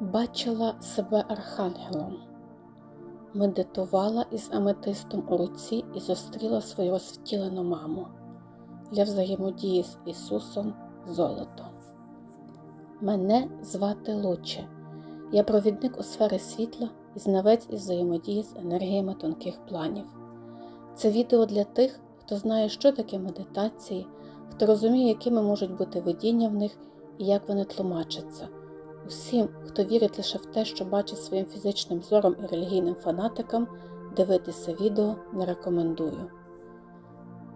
Бачила себе архангелом, медитувала із аметистом у руці і зустріла свою розвтілену маму для взаємодії з Ісусом Золото. Мене звати Луче. Я провідник у сфери світла і знавець із взаємодії з енергіями тонких планів. Це відео для тих, хто знає, що таке медитації, хто розуміє, якими можуть бути видіння в них і як вони тлумачаться. Усім, хто вірить лише в те, що бачить своїм фізичним зором і релігійним фанатикам, дивитися відео не рекомендую.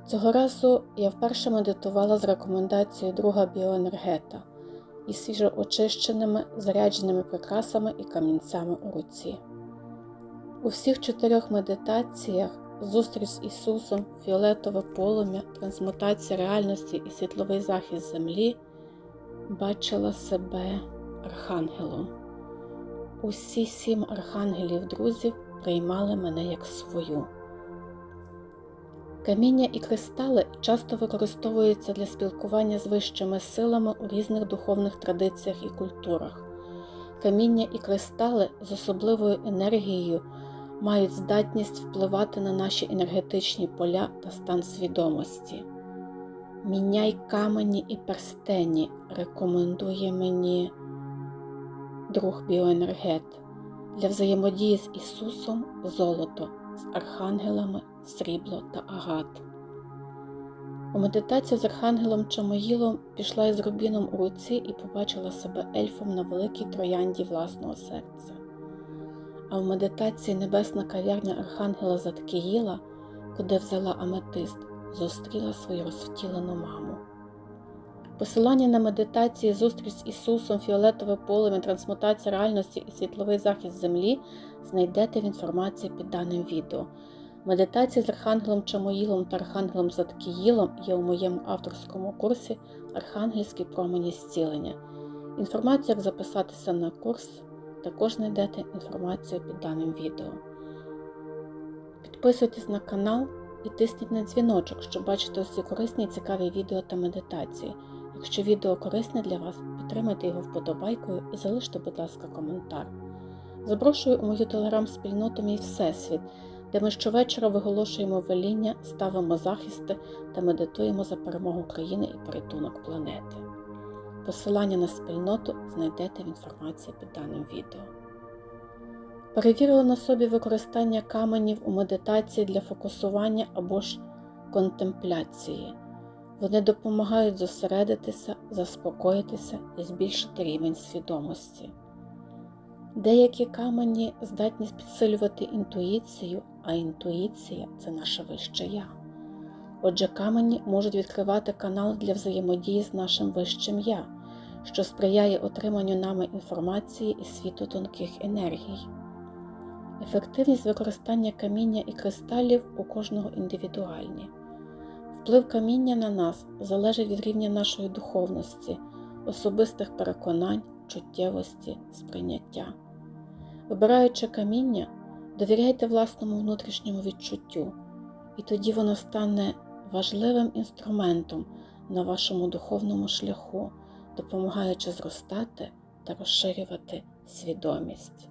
Цього разу я вперше медитувала з рекомендацією друга біоенергета із свіжоочищеними зарядженими прикрасами і камінцями у руці. У всіх чотирьох медитаціях зустріч з Ісусом, фіолетове полум'я, трансмутація реальності і світловий захист землі бачила себе архангелом. Усі сім архангелів-друзів приймали мене як свою. Каміння і кристали часто використовуються для спілкування з вищими силами у різних духовних традиціях і культурах. Каміння і кристали з особливою енергією мають здатність впливати на наші енергетичні поля та стан свідомості. Міняй камені і перстені рекомендує мені друг біоенергет для взаємодії з Ісусом золото, з архангелами срібло та агат. У медитацію з архангелом Чамоїлом пішла із рубіном у руці і побачила себе ельфом на великій троянді власного серця. А в медитації Небесна кав'ярня Архангела Заткіїла, куди взяла аметист, зустріла свою розвтілену маму. Посилання на медитації, зустріч з Ісусом, фіолетове полем'я, трансмутація реальності і світловий захист землі знайдете в інформації під даним відео. Медитації з Архангелом Чамоїлом та Архангелом Заткіїлом є у моєму авторському курсі Архангельські промені зцілення. Інформацію, як записатися на курс, також знайдете інформацію під даним відео. Підписуйтесь на канал і тисніть на дзвіночок, щоб бачити усі корисні і цікаві відео та медитації. Якщо відео корисне для вас, підтримайте його вподобайкою і залиште, будь ласка, коментар. Запрошую у мою телеграм-спільноту Мій Всесвіт, де ми щовечора виголошуємо веління, ставимо захисти та медитуємо за перемогу країни і порятунок планети. Посилання на спільноту знайдете в інформації під даним відео. Перевірила на собі використання каменів у медитації для фокусування або ж контемпляції. Вони допомагають зосередитися, заспокоїтися і збільшити рівень свідомості. Деякі камені здатні підсилювати інтуїцію, а інтуїція це наше вище я. Отже, камені можуть відкривати канал для взаємодії з нашим вищим я, що сприяє отриманню нами інформації із світу тонких енергій. Ефективність використання каміння і кристалів у кожного індивідуальні. Вплив каміння на нас залежить від рівня нашої духовності, особистих переконань, чуттєвості, сприйняття. Вибираючи каміння, довіряйте власному внутрішньому відчуттю, і тоді воно стане важливим інструментом на вашому духовному шляху, допомагаючи зростати та розширювати свідомість.